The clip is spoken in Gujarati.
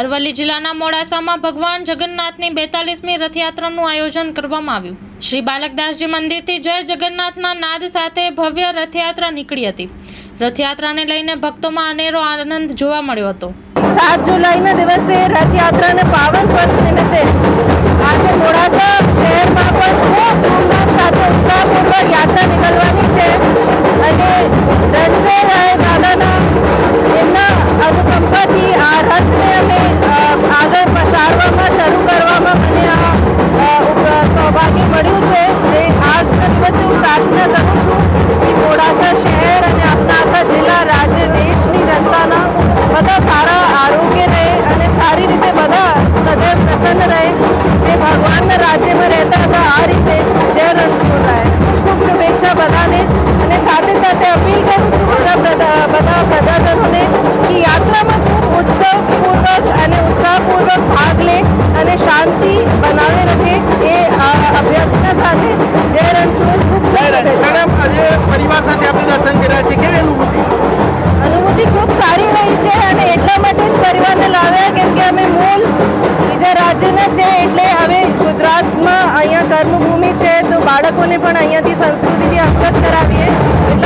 અરવલ્લી જિલ્લાના મોડાસામાં ભગવાન જગન્નાથની બેતાલીસમી રથયાત્રાનું આયોજન કરવામાં આવ્યું. શ્રી બાલકદાસજી મંદિરથી જય જગન્નાથના નાદ સાથે ભવ્ય રથયાત્રા નીકળી હતી. રથયાત્રાને લઈને ભક્તોમાં અનેરો આનંદ જોવા મળ્યો હતો. સાત જુલાઈના દિવસે રથયાત્રાને પાવન પર્વ નિમિત્તે આજે મોડાસા શહેરમાં બધા સારા આરોગ્ય રહે અને સારી રીતે બધા સદૈવ પ્રસન્ન રહે તે ભગવાનના રાજ્યમાં રહેતા હતા. આ રીતે જ જય રણછોડરાય ખૂબ ખૂબ શુભેચ્છા બધાને અને સાથે સાથે અપીલ કરું છું બધા બધા પ્રજાજનોને કે યાત્રામાં ખૂબ ઉત્સવપૂર્વક અને ઉત્સાહપૂર્વક ભાગ લે અને શાંતિ અમે મૂળ બીજા રાજ્યના છે, એટલે હવે ગુજરાતમાં અહીંયા કર્મભૂમિ છે, તો બાળકોને પણ અહીંયાથી સંસ્કૃતિથી અવગત કરાવીએ. એટલા